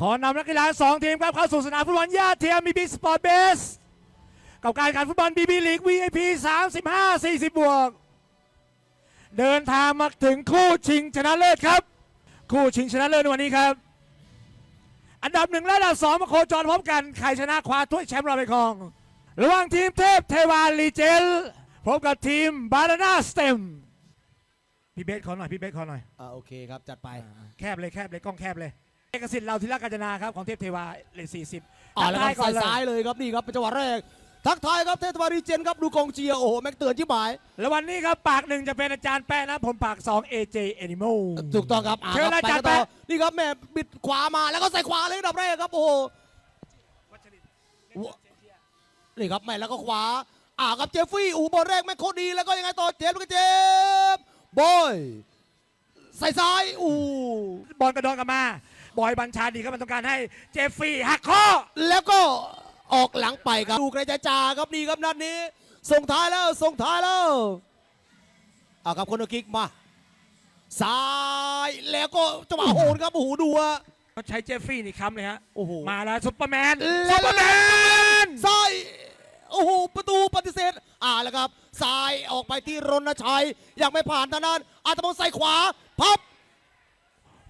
ขอนำนักกีฬาสองทีมครับเข้าสู่สนามฟุตบอลญาติเทียมบีบีสปอร์ตเบสกับการแข่งขันฟุตบอลบีบีลีก VIP 35 40 บวก เดินทางมาถึงคู่ชิงชนะเลิศครับ คู่ชิงชนะเลิศในวันนี้ครับ อันดับหนึ่งและอันดับสองมาโคจรพบกัน ใครชนะคว้าถ้วยแชมป์เราไปครอง ระหว่างทีมเทพเทวาลีเจลพบกับทีมบารานาสเต็มพี่เบสขอหน่อยพี่เบสขอหน่อยอ่าโอเคครับ จัดไป แคบเลยแคบเลยกล้องแคบเลย เอกสิทธิ์เราธีรกาญจนาครับของเทพเทวาเลนสี่สิบอ่าแล้วครับก่อนสายเลยซ้ายเลยครับนี่ครับเป็นจังหวะแรก ทักทายครับเทศบาลรีเจนครับดูกองเชียร์โอ้โหแม็กเตือนที่หมาย แล้ววันนี้ครับปากหนึ่งจะเป็นอาจารย์แป้นะผมปากสอง AJ Animal ถูกต้องครับอ่าเชิญครับอาจารย์ไปกันต่อแป๊ะนี่ครับแม่บิดขวามาแล้วก็ใส่ขวาเลยอันดับแรกครับโอ้โหนี่ครับแม่แล้วก็ขวาอ่าครับเจฟฟี่อูบอลแรกแม่งโคตรดีแล้วก็ยังไงต่อเจฟแล้วก็เจฟบอยใส่ซ้ายอู้บอลกระดอนกลับมา บอยบัญชาดีครับมันต้องการให้เจฟฟี่หักข้อแล้วก็ออกหลังไปครับดูกระจายจาครับนี่ครับนัดนี้ ส่งท้ายแล้วส่งท้ายแล้วเอาครับคนเอาคิกมาซ้ายแล้วก็จังหวะโหนครับโอ้โหดูอะก็ใช้เจฟฟี่นี่ค้ำเลยฮะโอ้โหมาแล้วซุปเปอร์แมนแล้วซุปเปอร์แมนซ้ายโอ้โหประตูปฏิเสธ อ่าแล้วครับซ้ายออกไปที่รณชัยยังไม่ผ่านทางนั้นอาตมงใส่ขวาพับ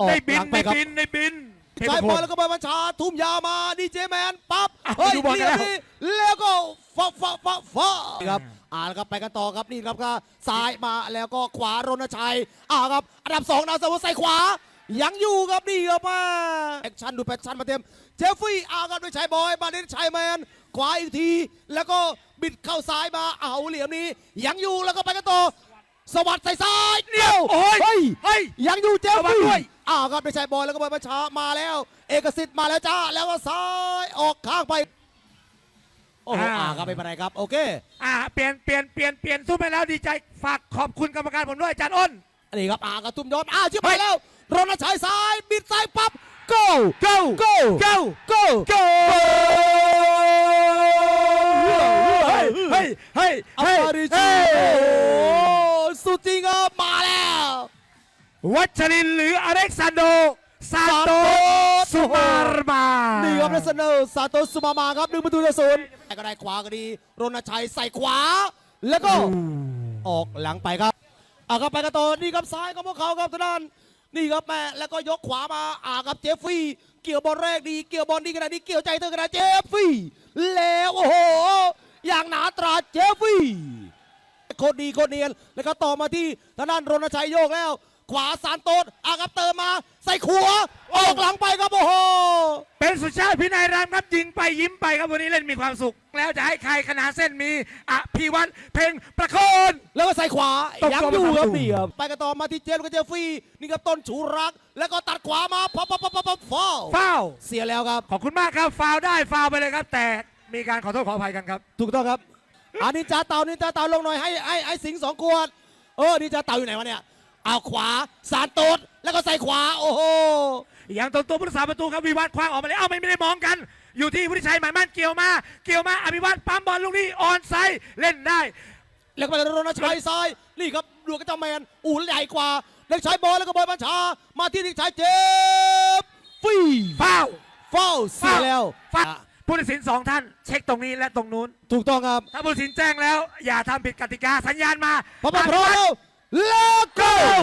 ออกในบิหนลังในไปครับบินในบินเทพใช้พบอลลแล้วก็บอลบัญชาทุ่มยาวมาดีเจแมนปั๊บอะเฮ้ยดูบอลเรียแล้วนี้แล้วก็ฟะฟะฟะฟะครับอ่าแล้วครับไปกันต่อครับนี่ครับก็ซ้ายมาแล้วก็ขวารณชัยอ่าครับอันดับสองนาวสมุทรใส่ขวา ยังอยู่ครับนี่ครับมาแอคชั่นดูแพชชั่นมาเต็มเจฟฟี่อาครับด้วยชัยบอยมาเล่นชัยแมนขวาอีกที แล้วก็บิดเข้าซ้ายมาเอาเหลี่ยมนี้ ยังอยู่แล้วก็ไปกันต่อสวัสดใส่ซ้ายเดียวโอ้ย เฮ้ย เฮ้ย ยังอยู่เจฟระวังฟี่ด้วย อ้าวครับไม่ใช่บอยแล้วก็บอยประชามาแล้ว เอกสิทธิ์มาแล้วจ้าแล้วก็ซ้ายออกข้างไป โอ้โหอ่าครับไม่เป็นไรครับ โอเค อ่าเปลี่ยนเปลี่ยนเปลี่ยนเปลี่ยนสู้ไปแล้วดีใจฝากขอบคุณกรรมการผมด้วยอาจารย์อ้น อันนี้ครับอ่ากระตุ้มยอดอ้าวชิบเฮ้หายยแล้วรณชัยซ้ายบิดซ้ายปั๊บ go go go go go go เฮ้ยเฮ้ยเฮ้ยอัเฮ้ยปาริชิเฮ้ย โอ้โหสุดจริงครับมาแล้ว วัชรินทร์หรืออเล็กซานโดซานโตสุมารมานี่ครับเลสเนอร์ซาโตสุมามาครับหนึ่งประตูต่อศูนย์แต่ก็ได้ขวาก็ดีรณชัยใส่ขวา แล้วก็ออกหลังไปครับเอาครับไปกันต่อนี่ครับซ้ายของพวกเขาครับทางด้านนี่ครับแม่แล้วก็ยกขวามาอ่าครับเจฟฟี่ เกี่ยวบอลแรกดีเกี่ยวบอลดีขนาดนี้เกี่ยวใจเธอขนาดเจฟฟี่ แล้วโอ้โห อย่างหนาตราเจฟฟี่ โคตรดีโคตรเนียนแล้วก็ต่อมาที่ทางด้านรณชัยโยกแล้ว ขวาสานโต๊ดอาครับเติมมา ใส่ขวาออกหลังไปครับโอ้โห เป็นสุชาติพินัยรามครับยิงไปยิ้มไปครับวันนี้เล่นมีความสุข แล้วจะให้ใครขนาดเส้นมีอภิวัตเพ่งประโคนแล้วก็ใส่ขวาตบยังตัวอยู่มาครับทำนี่ครับไปกันต่อมาที่เจมส์กับเจฟฟี่นี่ครับต้นชูรัก แล้วก็ตัดขวามาพับพับพับพับพับฟาวฟาวเสียแล้วครับ ขอบคุณมากครับฟาวได้ฟาวไปเลยครับ แต่มีการขอโทษขออภัยกันครับ ถูกต้องครับอันนี้จ่าเต่านี่จ่าเต่าลงหน่อยให้ไอ้ไอ้สิงห์สองขวดเออนี่จ่าเต่าอยู่ไหนวะเนี่ย เอาขวาสานโต๊ดแล้วก็ใส่ขวา โอ้โหอย่างตรงตัวผู้รักษาประตูครับวิวัฒน์คว้างออกมาเลยเอ้าไม่ได้มองกัน อยู่ที่วุฒิชัยหมายมั่นเกี่ยวมา เกี่ยวมาอภิวัตปั๊มบอลลูกนี้ออนไซด์เล่นได้ แล้วก็ไปรณชัยซ้ายนี่ครับดูกับเจ้าแมนอู่ใหญ่กว่าเด็กชายบอลแล้วก็บอยบัญชา มาที่เด็กชายเจฟฟี่ฟาวฟาวเสียแล้วฟาวผู้ตัดสินสองท่าน เช็คตรงนี้และตรงนู้น ถูกต้องครับ ถ้าผู้ตัดสินแจ้งแล้ว อย่าทำผิดกติกาสัญญาณมาพร้อมพร้อม แล้วแล้ว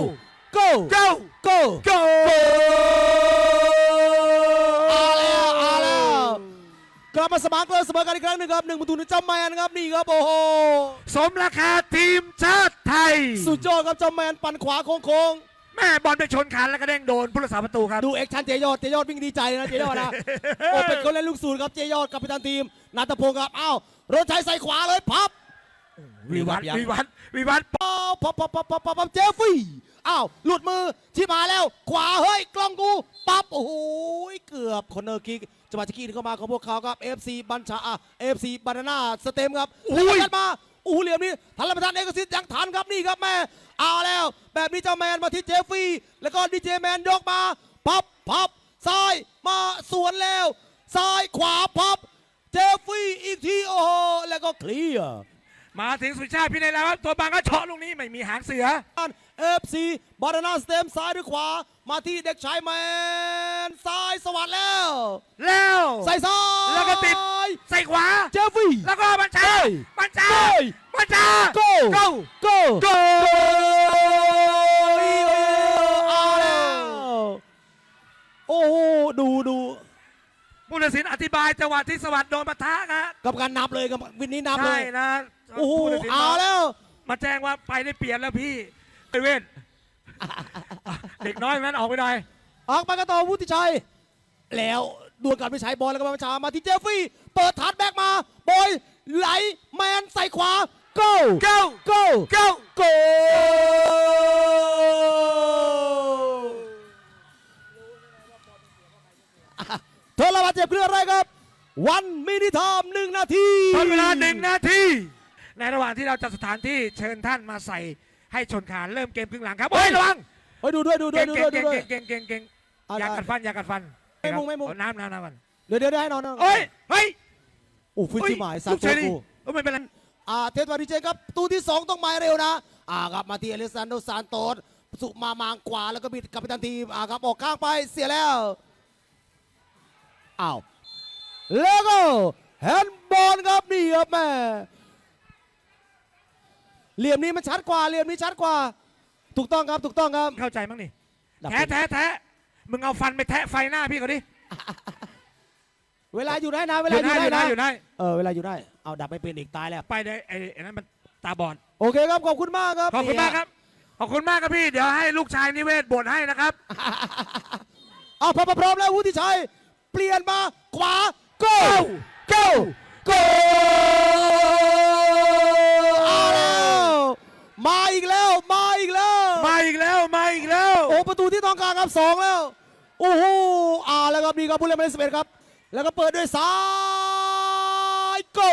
go go go go go เอาแล้วเอาแล้วกลับมาสมานเกลือเสมอกันอีกครั้งหนึ่งครับหนึ่งประตูหนึ่งเจ้าแมนครับนี่ครับโอ้โหสมราคาทีมชาติไทย สุดยอดครับเจ้าแมนปั่นขวาโค้งแม่บอลไปชนคันแล้วก็เด้งโดนผู้รักษาประตูครับๆดูเอ็กชันเจยอดเจยอดวิ่งดีใจนะเจยอดนะโอ้เป็นคนเล่นลูกศูนย์ครับเจยอดกับพิธานทีมนาตพงศ์ครับอ้าวรถชัยใส่ขวาเลยพับวิวัฒน์วิวัฒน์วิวัฒน์พับ พับพับพับพับพับพับเจฟฟี่อ้าวหลุดมือที่มาแล้ว ขวาเฮ้ยกล้องกูปั๊บโอ้โหเกือบคอนเนอร์คิกจังหวะที่คิกเข้ามาของพวกเขาครับ FC บัญชาอะ FC บานาน่าสเต็มครับอุ้ยแล้วก็ยัดมาโอ้โหเหลี่ยมนี้ทันรับประทานเอกสิทธิ์ยังทันครับนี่ครับแม่เอาแล้ว แบบนี้เจ้าแมนมาที่เจฟฟี่ แล้วก็ดีเจแมนยกมาพับพับซ้ายมาสวนแล้วซ้ายขวาพับเจฟฟี่อีกทีโอ้โหแล้วก็เคลียร์ มาถึงสุชาติพินัยแล้วครับตัวบังก็เฉาะลูกนี้ไม่มีหางเสือ เอฟซีบานาน่าสเต็มซ้ายหรือขวา มาที่เด็กชายแมนนซ้ายสวัสดแล้ว แล้วใส่ซ้ายแล้วก็ติดใส่ขวา เจฟฟี่ แล้วก็บัญชาเฮ้ยบัญชาเฮ้ยบัญชาโก้โก้โก้โก้เอาแล้วโอ้โหดูดูผู้ตัดสินอธิบายจังหวะที่สวัสดิ์โดนปะทะครับกับการนับเลยกับวินนี้นับเลใช่ยนะ โอ้โหผู้ตัดสินเอาแล้ว มาแจ้งว่าไปได้เปลี่ยนแล้วพี่ไอเว้นเด็กน้อยนั้นออกไปหน่อยออกไปกันต่อวุฒิชัย แล้วดวลกันไปใช้บอลแล้วก็มาชามาที่เจฟฟี่ เปิดทัดแบ็กมา บอยไหลแมนใส่ขวา go go go go go เธ ชิญท่านมาใส่ให้ชนขานเริ่มเกมครึ่งหลังครับเฮ้โอ้ยยระวังเฮ้ยดูด้วยดูด้วเก่ยงดูเก่ด้วยงดูด้วย เก่งเก่งเก่งเอาอยากัดฟันอยากัดฟันไม่มุงไม่มุง เอาน้ำน้ำน้ำมันเดี๋ยวเดี๋ยวเดี๋ยวให้นอนนอนโอ้ยเฮ้ยโอ้ฟื้นเฮ้ยชิหมายซาลูกโตชายดิกูเออไม่เป็นไร อ่าเทสวาดิเจครับตูที่2ต้องมาเร็วนะอ่าครับมาที่อเลสซานโดซานโตสสุมามางขวาแล้วก็บิดกลับไปทันทีอ่าครับออกข้างไปเสียแล้วอ้าวแล้วก็แฮนด์บอลครับนี่ครับแม่ เหลี่ยมนี้มันชัดกว่าเหลี่ยมนี้ชัดกว่า ถูกต้องครับถูกต้องครับ เข้าใจมั้งนี่ดับ แท้แท้แท้มึงเอาฟันไปแทะไฟหน้าพี่เขาดิเวลาอยู่ได้นะ เวอลายู่อยู่ได้ได้อยู่ได้นะอยู่ได้เออเวลาอยู่ได้เอาดับไม่เป็นอีกตายแล้ว ไปได้ไอ้ไอ้นั้นมันตาบอดโอเคครับขอบคุณมากครับขอบคุณมากครับขอบคุณมากครับพี่ เดี๋ยวให้ลูกชายนิเวศบทให้นะครับ เอาพอพร้อมแล้ววุฒิชัย เปลี่ยนมาขวา go go go ที่ต้องการครับสองแล้วโอ้โหอ่าแล้วครับนี่ครับผู้เล่นหมายเลขสิบเอ็ดครับ แล้วก็เปิดด้วยซ้าย go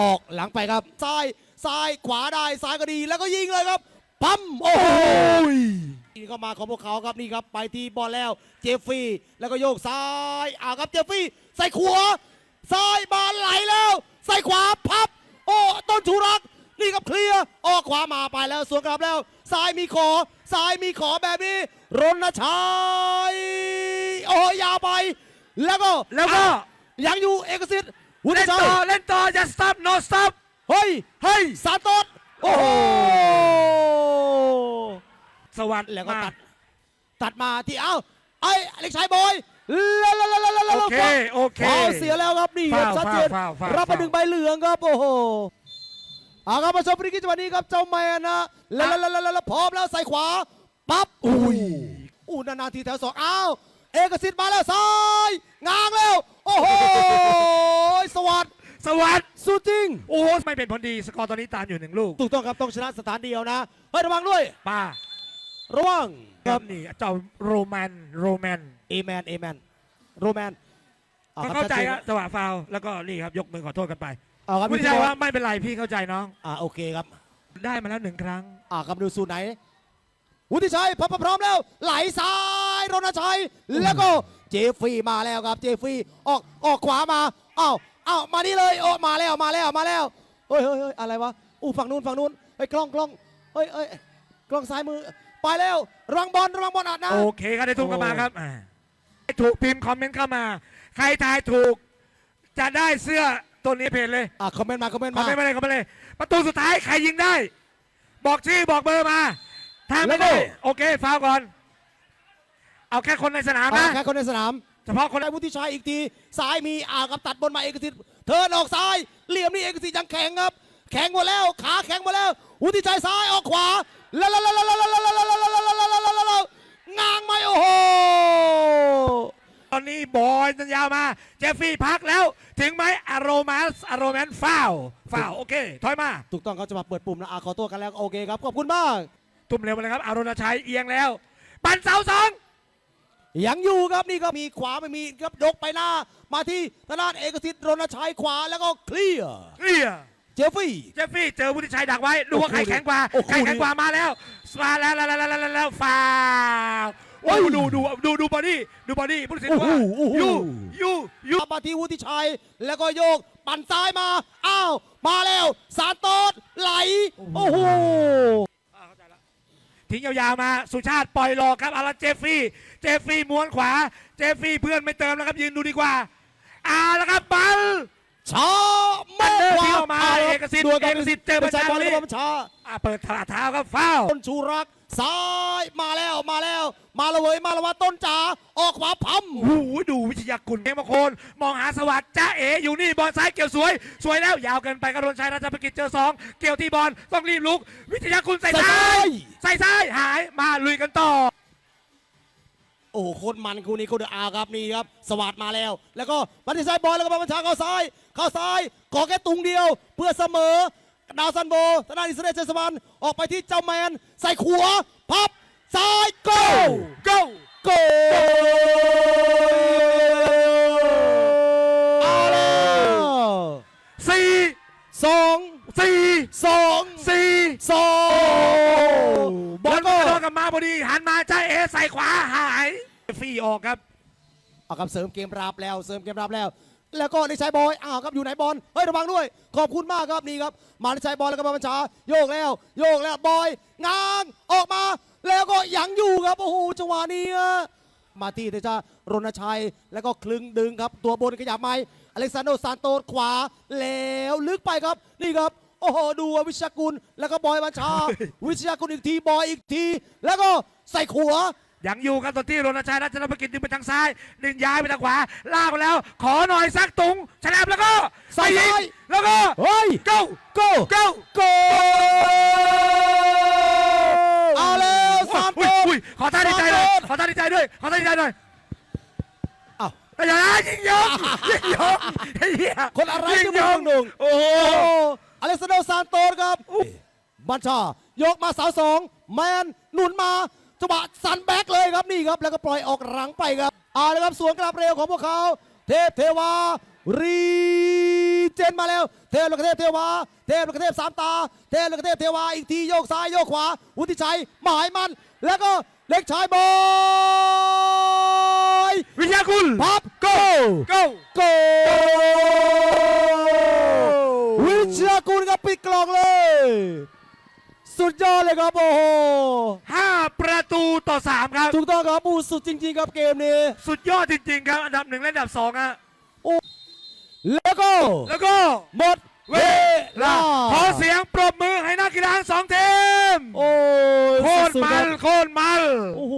ออกหลังไปครับซ้ายซ้ายขวาได้ซ้ายก็ดีแล้วก็ยิงเลยครับปั๊มโอ้โหนี่เข้ามาของพวกเขาครับนี่ครับไปที่บอลแล้วเจฟฟี่แล้วก็โยกซ้ายอ่าครับเจฟฟี่ใส่ขวาซ้ายบอลไหลแล้วใส่ขวาพับ โอ้ต้นชูรัก นี่ครับเคลียร์ออกขวามาไปแล้วสวนกลับแล้ว ซ้ายมีขอซ้ายมีขอแบบนี้รณชัยโอ้ยาวไป แล้วก็แล้วก็อะยังอยู่เอกสิทธิ์วุฒิเล่นชัยต่อเล่นต่ออย่า stop no stop เฮ้ยเฮ้ยซาโตสโอ้โหสวัสดิ์แล้วก็มาตัดตัดมาที่เอ้าไอ้เล็กชายบอยแล้วแล้วแล้วแล้วแล้วโอเคโอเคฟาวเสียแล้วครับนี่ครับฟาวชัดเจนฟาวฟาวรับไปฟาวหนึ่งใบเหลืองครับโอ้โหเอาครับมาชมฟรีคิกจังหวะนี้ครับเจ้าแมนนะแล้วแล้วแล้วแล้วแล้วพร้อมแล้วใส่ขวาปั๊บอุ้ยอู้นานาทีแถวสองอ้าวเอกสิทธิ์มาแล้วซ้ายง้างแล้วโอ้โหสวัสดสวัสดิ์สุดจริงโอ้โหไม่เป็นผลดีสกอร์ตอนนี้ตามอยู่หนึ่งลูกถูกต้องครับต้องชนะสถานเดียวนะเฮ้ยระวังด้วยป้าระวังครับนี่เจ้าโรแมนโรแมนเอแมนเอแมนโรแมนเขาเข้าใจครับจังหวะฟาวล์แล้วก็นี่ครับยกมือขอโทษกันไป เอาครับผู้พี่ชาชายยว่าไม่เป็นไรพี่เข้าใจน้อง อ่าโอเคครับ ได้มาแล้วหนึ่งครั้ง อ่าครับดูสูตรไหนวุฒิชัยพร้อมพร้อมแล้ว ไหลซ้ายรณชัย แล้วก็เจฟฟี่มาแล้วครับ เจฟฟี่ออกออกขวามาอ้าวอ้าวมานี่เลยโอ้มาแล้วมาแล้วมาแล้วเฮ้ยเฮ้ยเฮ้ยอะไรวะอู้ฝั่งนู้นฝั่งนู้นเฮ้ยกล้องกล้องเฮ้ยเฮ้ยกล้องซ้ายมือ ไปแล้วระวังบอลระวังบอลอัดนะโอเคครับได้ทุกเข้ามาโอ้ครับอ่าถูกพิมพ์คอมเมนต์เข้ามา ใครทายถูกจะได้เสื้อ ตัวนี้เพจเลยอ่าคอมเมนต์มาคอมเมนต์คอมมา เมนต์มาเลยคอมเมนต์เลย ประตูสุดท้ายใครยิงได้ บอกชื่อบอกเบอร์มา ถ้าแล้ไม่วก็ได้โอเคฟาวล์ก่อน เอาแค่คนในสนามอ่านะแค่คนในสนามเฉพาะคนได้วุฒิชัยอีกทีซ้ายมีอ่ากับตัดบนมาเอกสิทธิ์เทิร์นออกซ้ายเหลี่ยมนี่เอกสิทธิ์ยังแข็งครับ แข็งหมดแล้วขาแข็งหมดแล้ววุฒิชัยซ้ายออกขวาแล้วแล้วแล้วแล้วแล้วแล้วแล้วแล้วแล้วแล้วแล้วง้างไหมโอ้โหตอนนี้บอยสัญญามา เจฟฟี่พักแล้ว ถึงไหมอารมาสอารแมนฟาวฟาวโอเค ถอยมา ถูกต้องเขาจะมาเปิดปุ่มนะอาขอตัวกันแล้วโอเคครับ ขอบคุณมากทุ่มเร็วมาเลยครับอารณชัยเอียงแล้ว ปันเสาสองยังอยู่ครับนี่ก็มีขวาไม่มีครับยกไปหน้า มาที่ทางด้านเอกสิทธิ์รณชัยขวาแล้วก็เคลียร์เคลียร์เจฟฟี่เจฟฟี่เจอวุฒิชัยดักไว้ดูว่าใครแข็งกว่าโอ้โหใครแข็งกว่ามาแล้วมาแล้วแล้วแล้วแล้วแล้วฟาว โอ้เฮ้ยดูดูดูดูบอดี้ดูบอดี้ผู้ตัดสินโอ้โหว่าโอ้โห ยูยูยู มาที่วุฒิชัย แล้วก็โยก ปั่นซ้ายมา อ้าว มาแล้ว สารโตดไหล โอ้โหทิ้งยาวๆมาสุชาติปล่อยหลอกครับอาราเจฟฟี่ เจฟฟี่ม้วนขวา เจฟฟี่เพื่อนไม่เติมแล้วครับยืนดูดีกว่าเอาละครับบัลช้าไม่อันเดอร์ขวาที่ออกมาครับเอกสิทธิ์ดวลกันเอกสิทธิ์เจอประชาบอลชนแล้วก็บัญชาอะเปิดถลาดเท้าครับฟาวล์ต้นชูรัก ซ้ายมาแล้วมาแล้ว มาและเว้ยมาและว่าต้นจ๋าออกขวาพัมโอ้โหดูวิทยากุลเกมมงคลมองหาสวัสดิ์จ้าเอ๋อยู่นี่บอลซ้ายเกี่ยวสวย สวยแล้วยาวเกินไปกระโดนชัยราชประกิจเจอสองเกี่ยวที่บอลต้องรีบลุก วิทยากุลใส่ซ้ายใส่ซ้ายหายมาลุยกันต่อ โอ้โหโคตรมันคู่นี้คู่เดอะอาร์ครับนี่ครับ สวัสดมาแล้ว แล้วก็บันทิซ้ายบอลแล้วก็บัญชาเข้าซ้าย เข้าซ้ายขอแค่ตุงเดียว เพื่อเสมอ ดาวซันโบธนาอิสระเจษมันออกไปที่เจ้าแมน ใส่ขวาพับซ้ายโก้ go โก้เอาแล้วสี่สองสี่สองสี่สองบบออลลก็ก็โดนกลับมาพอดี หันมาจ้าเอ๋ใส่ขวาหายฟรีออกครับ เอาครับเสริมเกมรับแล้วเสริมเกมรับแล้ว แล้วก็ในชายบอยอ้าวครับอยู่ไหนบอลเฮ้ยระวังด้วย ขอบคุณมากครับนี่ครับ มาในชายบอลแล้วก็มาบัญชาโยกแล้ว โยกแล้วบอยง้างออกมา แล้วก็ยังอยู่ครับโอ้โหจังหวะนี้อะมาที่เดชารณชัย แล้วก็คลึงดึงครับ ตัวบนขยับไหมอเล็กซานโดซานโตสขวา แล้วลึกไปครับนี่ครับโอ้โหดูว่าวิชากุลแล้วก็บอยบัญชา วิชากุลอีกทีบอยอีกที แล้วก็ใส่ขัว ยังอยู่ครับตอนที่รณชัยรัตนประกิจดึงไปทางซ้ายดึงย้ายไปทางขวาลากไปแล้ว ขอหน่อยสักตุงชนะแล้วก็ใส่ไปยิงซ้ายแล้วก็เฮ้ย go go go โกเอาแล้วสามอุ้ตัยวอุ้ยขอท่าดีใจเลยขอท่าดีใจด้วยขอท่าดีใจหน่อยอ้าวแต่อย่านะยิงยงยิงยงไอ้เหี้ยคนอะไรยิที่งมึยงงหนุ่งโอ้โหโอ้อเล็กซานโดซานโตสครับ บัญชายกมาเสาสองแมนหนุนมา จังหวะสันแบ็กเลยครับนี่ครับแล้วก็ปล่อยออกหลังไปครับเอาเลยครับสวนกลับเร็วของพวกเขา เทพเทวารีเจนมาแล้ว เทพลูกเทพเทวา เทพลูกเทพสามตา เทพลูกเทพเทวาอีกทีโยกซ้ายโยกขวา วุฒิชัยหมายมัน แล้วก็เล็กชายบอยวิทยากุลพับโก go โกวิชยากุลครับปิดกล่องเลย สุดยอดเลยครับโอ้โหห้า ประตูต่อสามครับ ถูกต้องครับอูสุดจริง ๆ ครับเกมนี้ สุดยอดจริง ๆ ครับอันดับหนึ่งและอันดับสองอะแล้วก็ แล้วก็หมดเวลาขอเสียงปรบมือให้นักกีฬาทั้งสองทีมโอ้ยโคตรสุดๆมัคนรับโคตรมัน โอ้โห